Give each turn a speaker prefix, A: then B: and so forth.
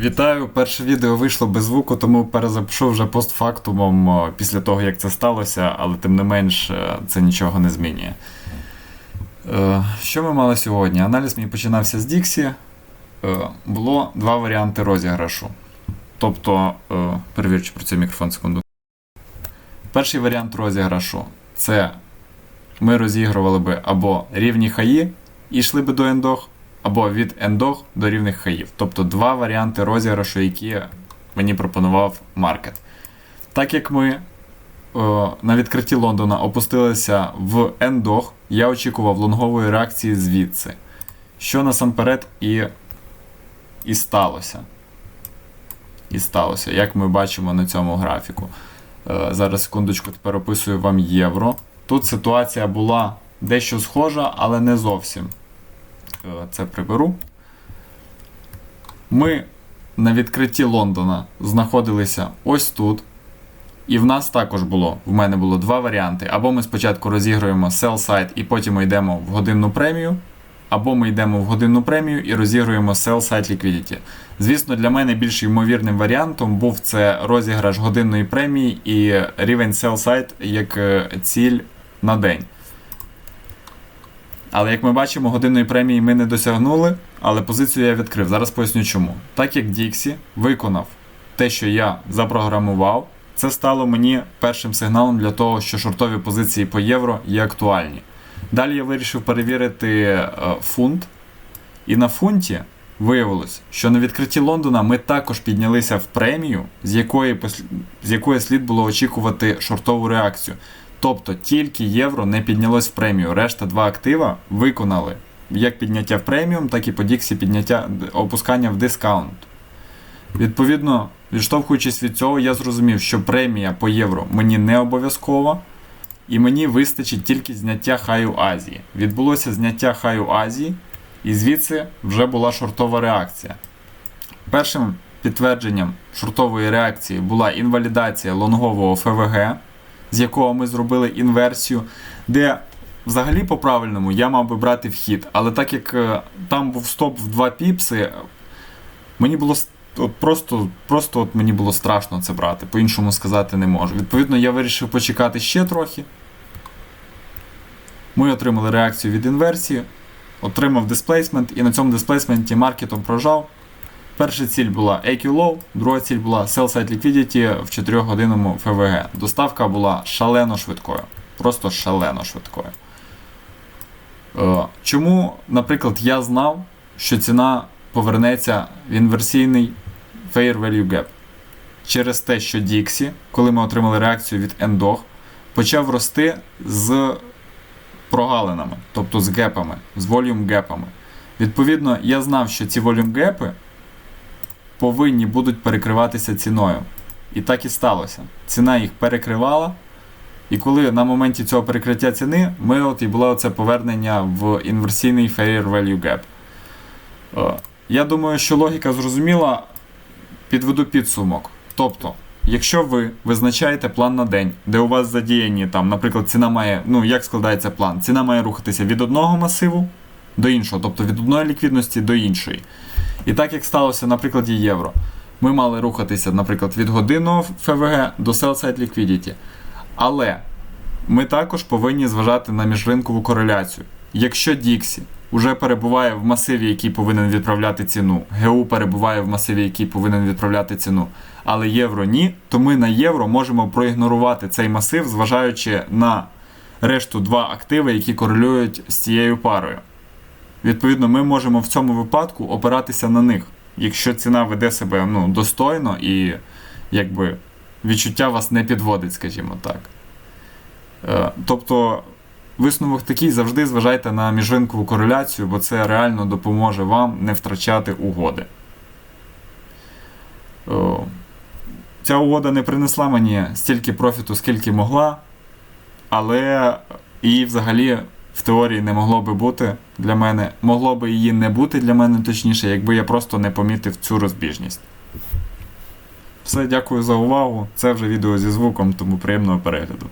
A: Вітаю! Перше відео вийшло без звуку, тому перезапишу вже постфактумом після того, як це сталося, але тим не менш е, це нічого не змінює. Е, Що ми мали сьогодні? Аналіз мій починався з Діксі. Е, Було два варіанти розіграшу. Тобто, е, перевірю, чи працює мікрофон секунду. Перший варіант розіграшу це ми розігрували би або рівні хаї і йшли би до ендог, або від ендог до рівних хаїв. Тобто два варіанти розіграшу, які мені пропонував маркет. Так як ми о, на відкритті Лондона опустилися в ендог, я очікував лонгової реакції звідси. Що насамперед і, і сталося. І сталося, як ми бачимо на цьому графіку. Е, Зараз секундочку тепер описую вам євро. Тут ситуація була дещо схожа, але не зовсім. Е, Це приберу. Ми на відкритті Лондона знаходилися ось тут. І в нас також було, в мене було два варіанти. Або ми спочатку розігруємо sell side і потім йдемо в годинну премію, або ми йдемо в годинну премію і розігруємо sell side liquidity. Звісно, для мене більш ймовірним варіантом був це розіграш годинної премії і рівень sell side як е, ціль на день. Але як ми бачимо, годинної премії ми не досягнули, але позицію я відкрив. Зараз поясню чому. Так як Діксі виконав те, що я запрограмував, це стало мені першим сигналом для того, що шортові позиції по євро є актуальні. Далі я вирішив перевірити е, фунт, і на фунті виявилось, що на відкритті Лондона ми також піднялися в премію, з якої, з якої слід було очікувати шортову реакцію. Тобто тільки євро не піднялось в премію. Решта два актива виконали як підняття в преміум, так і по Діксі підняття опускання в дискаунт. Відповідно, відштовхуючись від цього, я зрозумів, що премія по євро мені не обов'язкова, і мені вистачить тільки зняття хаю Азії. Відбулося зняття хаю Азії, і звідси вже була шортова реакція. Першим підтвердженням шортової реакції була інвалідація лонгового ФВГ, з якого ми зробили інверсію, де взагалі по-правильному я мав би брати вхід, але так як е, там був стоп в 2 піпси, мені було от просто, просто от мені було страшно це брати, по-іншому сказати не можу. Відповідно, я вирішив почекати ще трохи. Ми отримали реакцію від інверсії, отримав дисплейсмент, і на цьому дисплейсменті маркетом прожав. Перша ціль була AQ Low, друга ціль була Sell Side Liquidity в 4 годинному ФВГ. Доставка була шалено швидкою. Просто шалено швидкою. Е, Чому, наприклад, я знав, що ціна повернеться в інверсійний Fair Value Gap? Через те, що Dixie, коли ми отримали реакцію від Endog, почав рости з прогалинами, тобто з гепами, з volume гепами. Відповідно, я знав, що ці volume гепи повинні будуть перекриватися ціною. І так і сталося. Ціна їх перекривала. І коли на моменті цього перекриття ціни, ми от і було це повернення в інверсійний Fair Value Gap. Е, Я думаю, що логіка зрозуміла, підведу підсумок. Тобто, якщо ви визначаєте план на день, де у вас задіяні там, наприклад, ціна має, ну як складається план? Ціна має рухатися від одного масиву до іншого, тобто від одної ліквідності до іншої. І так як сталося на прикладі євро, ми мали рухатися, наприклад, від годинного ФВГ до sell side liquidity. Але ми також повинні зважати на міжринкову кореляцію. Якщо Діксі вже перебуває в масиві, який повинен відправляти ціну, ГУ перебуває в масиві, який повинен відправляти ціну, але євро ні, то ми на євро можемо проігнорувати цей масив, зважаючи на решту два активи, які корелюють з цією парою. Відповідно, ми можемо в цьому випадку опиратися на них, якщо ціна веде себе ну, достойно і якби відчуття вас не підводить, скажімо так. Е, Тобто, висновок такий завжди зважайте на міжринкову кореляцію, бо це реально допоможе вам не втрачати угоди. Е, Ця угода не принесла мені стільки профіту, скільки могла, але її взагалі в теорії не могло би бути для мене. Могло би її не бути для мене точніше, якби я просто не помітив цю розбіжність. Все, дякую за увагу. Це вже відео зі звуком, тому приємного перегляду.